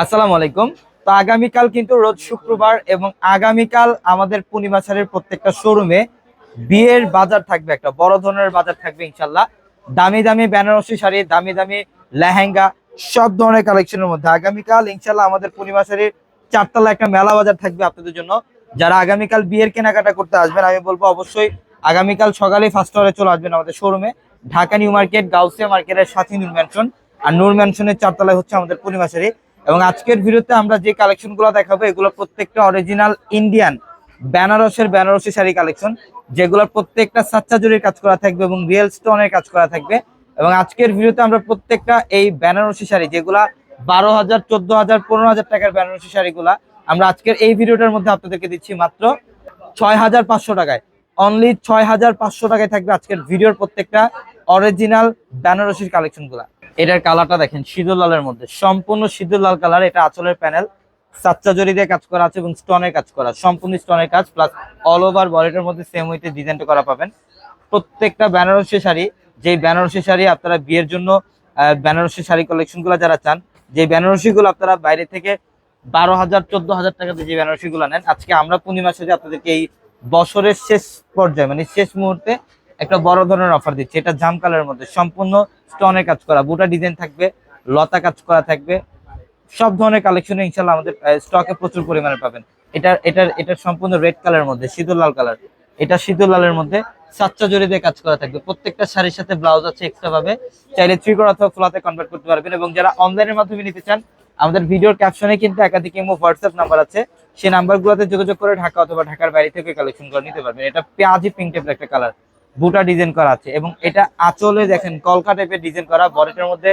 আসসালামু আলাইকুম। তো আগামীকাল কিন্তু রোজ শুক্রবার এবং আগামীকাল আমাদের পূর্ণিমাছারের প্রত্যেকটা শোরুমে বিয়ের বাজার থাকবে একটা, বড় ধরনের বাজার থাকবে ইনশাল্লাহ দামি দামি বেনারসি শাড়ি, দামি দামি লেহেঙ্গা, সব ধরনের কালেকশনের মধ্যে। আগামীকাল ইনশাল্লাহ আমাদের পূর্ণিমাছারির চারতলা একটা মেলা বাজার থাকবে আপনাদের জন্য। যারা আগামীকাল বিয়ের কেনাকাটা করতে আসবেন, আমি বলব অবশ্যই আগামীকাল সকালে ফার্স্ট আওয়ারে চলে আসবেন আমাদের শোরুমে। ঢাকা নিউ মার্কেট, গাউসিয়া মার্কেটের সাথী নূর ম্যানশন আর নূর ম্যানশনের চারতলায় হচ্ছে আমাদের পূর্ণিমাশারি এবং আজকের ভিডিওতে আমরা যে কালেকশনগুলো দেখাবো, এগুলো প্রত্যেকটা অরিজিনাল ইন্ডিয়ান বেনারসের বেনারসি শাড়ি কালেকশন, যেগুলোর প্রত্যেকটা সাচ্চা জরির কাজ করা থাকবে এবং রিয়েল স্টোনের কাজ করা থাকবে। এবং আজকের ভিডিওতে আমরা প্রত্যেকটা এই বেনারসি শাড়ি, যেগুলা বারো হাজার, চোদ্দ হাজার, পনেরো হাজার টাকার বেনারসি শাড়িগুলা, আমরা আজকের এই ভিডিওটার মধ্যে আপনাদেরকে দিচ্ছি মাত্র ছয় হাজার পাঁচশো টাকায়। অনলি ছয় হাজার পাঁচশো টাকায় থাকবে আজকের ভিডিওর প্রত্যেকটা অরিজিনাল বেনারসির কালেকশনগুলা এটার কালারটা দেখেন, সিঁদুর লালের মধ্যে। সম্পূর্ণ সিঁদুর লাল কালার, এটা আঁচলের প্যানেল। সাচ্চা জরি দিয়ে কাজ করা আছে এবং স্টোনের কাজ করা সম্পূর্ণ স্টোনের কাজ প্লাস অল ওভার বডিটার মধ্যে সেম উইতে ডিজাইনটা করা পাবেন। প্রত্যেকটা বেনারসি শাড়ি, যেই বেনারসি শাড়ি আপনারা বিয়ের জন্য বেনারসি শাড়ি কালেকশনগুলো যারা চান যে বেনারসি গুলো আপনারা বাইরে থেকে বারো হাজার, চোদ্দ হাজার টাকাতে যে বেনারসি গুলো নেন, আজকে আমরা পূর্ণিমা সাথে আপনাদেরকে এই বছরের শেষ পর্যায়ে মানে শেষ মুহূর্তে একটা বড় ধরনের অফার দিচ্ছে। এটা জাম কালারের মধ্যে। সম্পূর্ণ স্টোনের কাজ করা। বুটা ডিজাইন থাকবে, লতা কাজ করা থাকবে। সব ধরনের কালেকশনে ইনশাল্লাহ আমাদের স্টকে প্রচুর পরিমাণে পাবেন। এটা, এটার এটা সম্পূর্ণ রেড কালারের মধ্যে, সিঁদুর লাল কালার এটা সিঁদুর লালের মধ্যে সাচ্চা জড়ি দিয়ে কাজ করা থাকবে। প্রত্যেকটা শাড়ির সাথে ব্লাউজ আছে এক্সট্রা ভাবে চাইলে ত্রিকোণ অথবা ফ্লাতে কনভার্ট করতে পারবেন এবং যারা অনলাইনের মাধ্যমে নিতে চান, আমাদের ভিডিওর ক্যাপশনে কিন্তু একাধিক ইমো হোয়াটসঅ্যাপ নাম্বার আছে। সেই নাম্বারগুলোতে যোগাযোগ করে ঢাকা অথবা ঢাকার বাইরে থেকে কালেকশন করে নিতে পারবেন। এটা পেঁয়াজি পিঙ্ক টাইপের একটা কালার বুটা ডিজাইন করা আছে এবং এটা আঁচলে দেখেন কলকা টাইপের ডিজাইন করা, বডিটার মধ্যে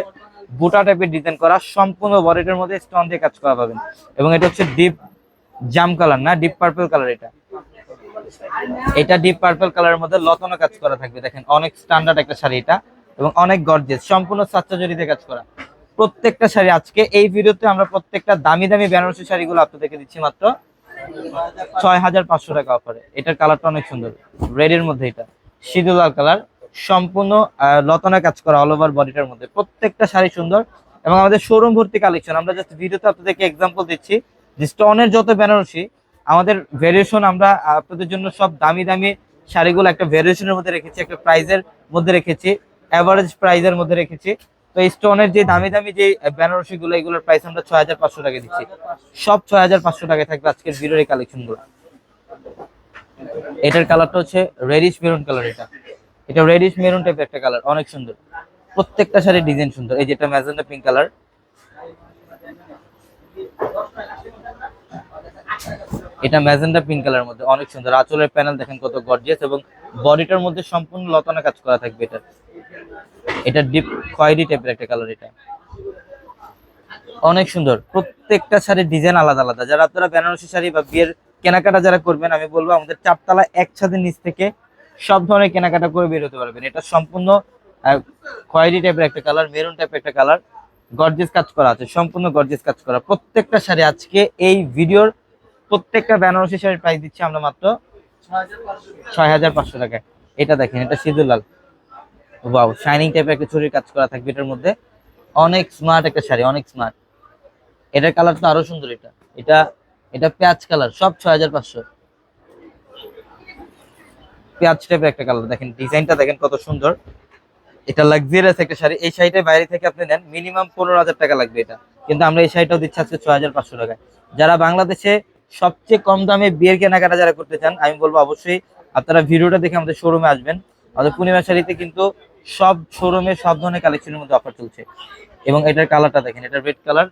বুটা টাইপের ডিজাইন করা, সম্পূর্ণ বডিটার মধ্যে স্টোন দিয়ে কাজ করা পাবেন। এবং এটা হচ্ছে ডিপ জাম কালার না ডিপ পার্পল কালার এটা। এটা ডিপ পার্পল কালারের মধ্যে লতনো কাজ করা থাকবে, দেখেন অনেক স্ট্যান্ডার্ড একটা শাড়ি এটা এবং অনেক গর্জেস সম্পূর্ণ সাচ্চা কাজ করা। প্রত্যেকটা শাড়ি আজকে এই ভিডিওতে আমরা প্রত্যেকটা দামি দামি বেনারসি শাড়িগুলো আপনাদেরকে দিচ্ছি মাত্র ছয় হাজার পাঁচশো টাকা অফারে এটার কালারটা অনেক সুন্দর রেডের মধ্যে এটা। সিঁদুর লাল কালার, সম্পূর্ণ লতনা কাজ করা অল ওভার বডিটার মধ্যে। প্রত্যেকটা শাড়ি সুন্দর এবং আমাদের শোরুম ভর্তি কালেকশন আমরা জাস্ট ভিডিওতে আপনাদেরকে এক্সাম্পল দিচ্ছি যে স্টোনের যত বেনারসি, আমাদের ভেরিয়েশন আমরা আপনাদের জন্য সব দামি দামি শাড়িগুলো একটা ভেরিয়েশনের মধ্যে রেখেছি, একটা প্রাইজের মধ্যে রেখেছি অ্যাভারেজ প্রাইজের মধ্যে রেখেছি। তো এই স্টোনের যে দামি দামি যে বেনারসি গুলো এগুলোর প্রাইস আমরা ছয় হাজার পাঁচশো টাকা দিচ্ছি। সব ছয় হাজার পাঁচশো টাকায় থাকবে আজকের ভিডিওর এই কালেকশনগুলো। এটার কালারটা হচ্ছে রেডিশ মেরুন কালার এটা। এটা রেডিশ মেরুন টাইপের একটা কালার অনেক সুন্দর। প্রত্যেকটা শাড়ির ডিজাইন সুন্দর। এই যেটা ম্যাজেন্ডা পিঙ্ক কালার এটা ম্যাজেন্ডা পিঙ্ক কালার মধ্যে, অনেক সুন্দর। আঁচলের প্যানেল দেখেন কত গর্জিয়াস এবং বডিটার মধ্যে সম্পূর্ণ লতানা কাজ করা থাকবে এটা। এটা ডিপ খয়েরি টাইপের একটা কালার এটা। অনেক সুন্দর। প্রত্যেকটা শাড়ির ডিজাইন আলাদা আলাদা। যারা আপনারা বেনারসি শাড়ি বা বিয়ের কেনাকাটা যারা করবেন, আমি বলব আমাদের চারতলা একসাথে নিচ থেকে সব ধরনের কেনাকাটা করে বের হতে পারবেন। এটা সম্পূর্ণ খয়েরি টাইপের একটা কালার মেরুন টাইপের একটা কালার গর্জেস কাজ করা আছে, সম্পূর্ণ গর্জেস কাজ করা। প্রত্যেকটা শাড়ি আজকে এই ভিডিওর প্রত্যেকটা বেনারসি শাড়ির প্রাইস দিচ্ছি আমরা মাত্র ছয় হাজার পাঁচশো টাকায়। এটা দেখেন, এটা সিঁদুর লাল ওয়াও শাইনিং টাইপের একটা চুরির কাজ করা থাকবে এটার মধ্যে। অনেক স্মার্ট একটা শাড়ি, অনেক স্মার্ট এটার কালার তো আরও সুন্দর এটা। এটা এটা পেঁয়াজ কালার, সব ছয় হাজার পাঁচশো। পেঁয়াজ টাইপের একটা কালার, দেখেন ডিজাইনটা দেখেন কত সুন্দর। এটা লাক্সারিয়াস একটা শাড়ি, এই শাড়িটা বাইরে থেকে আপনি নেন মিনিমাম পনেরো হাজার টাকা লাগবে এটা। কিন্তু আমরা এই শাড়িটাও দিচ্ছি আজকে ছয় হাজার পাঁচশো টাকায়। যারা বাংলাদেশে সবচেয়ে কম দামে বিয়ের কেনাকাটা যারা করতে চান, আমি বলব অবশ্যই আপনারা ভিডিওটা দেখে আমাদের শোরুমে আসবেন। আমাদের পূর্ণিমা শাড়িতে কিন্তু সব শোরুমে সব ধরনের কালেকশনের মধ্যে অফার চলছে। এবং এটার কালারটা দেখেন এটা রেড কালার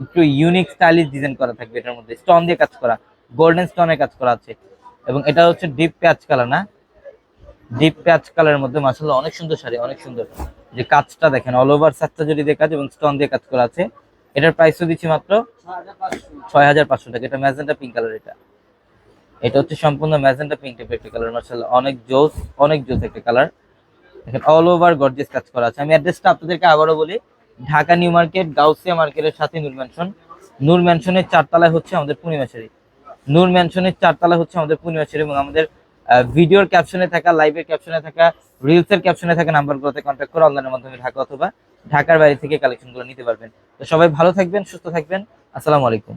একটু ইউনিক স্টাইলিশ ডিজাইন করা থাকবে এটার মধ্যে। স্টোন দিয়ে কাজ করা গোল্ডেন স্টোনের কাজ করা আছে। এবং এটা হচ্ছে ডিপ প্যাচ কালার না? ডিপ প্যাচ কালারের মধ্যে মাসাল্লাহ অনেক সুন্দর শাড়ি, অনেক সুন্দর। যে কাজটা দেখেন অল ওভার সাতটা জড়ি দিয়ে কাজ এবং স্টোন দিয়ে কাজ করা আছে, এটার প্রাইসও দিচ্ছি মাত্র ছয় হাজার পাঁচশো টাকা। এটা ম্যাজেন্টা পিঙ্ক কালার এটা। এটা হচ্ছে সম্পূর্ণ ম্যাজেন্টা পিঙ্ক টাইপের একটা কালার মার্শাল্লাহ অনেক জোস অনেক জোস একটা কালার দেখেন অল ওভার গর্জিয়াস কাজ করা আছে। আমি অ্যাড্রেসটা আপনাদেরকে আবারও বলি। ঢাকা নিউ মার্কেট, গাউসিয়া মার্কেটের সাথে নূর ম্যানশন নূর ম্যানশনের চারতলায় হচ্ছে আমাদের পূর্ণিমাশারি নূর ম্যানশনের চারতলায় হচ্ছে আমাদের পূর্ণিমাশারি এবং আমাদের ভিডিওর ক্যাপশনে থাকা লাইভের ক্যাপশনে থাকা রিলসের ক্যাপশনে থাকা নাম্বারগুলোতে কন্ট্যাক্ট করে অনলাইনের মাধ্যমে ঢাকা অথবা ঢাকার বাইরে থেকে কালেকশনগুলো নিতে পারবেন। তো সবাই ভালো থাকবেন, সুস্থ থাকবেন। আসসালামু আলাইকুম।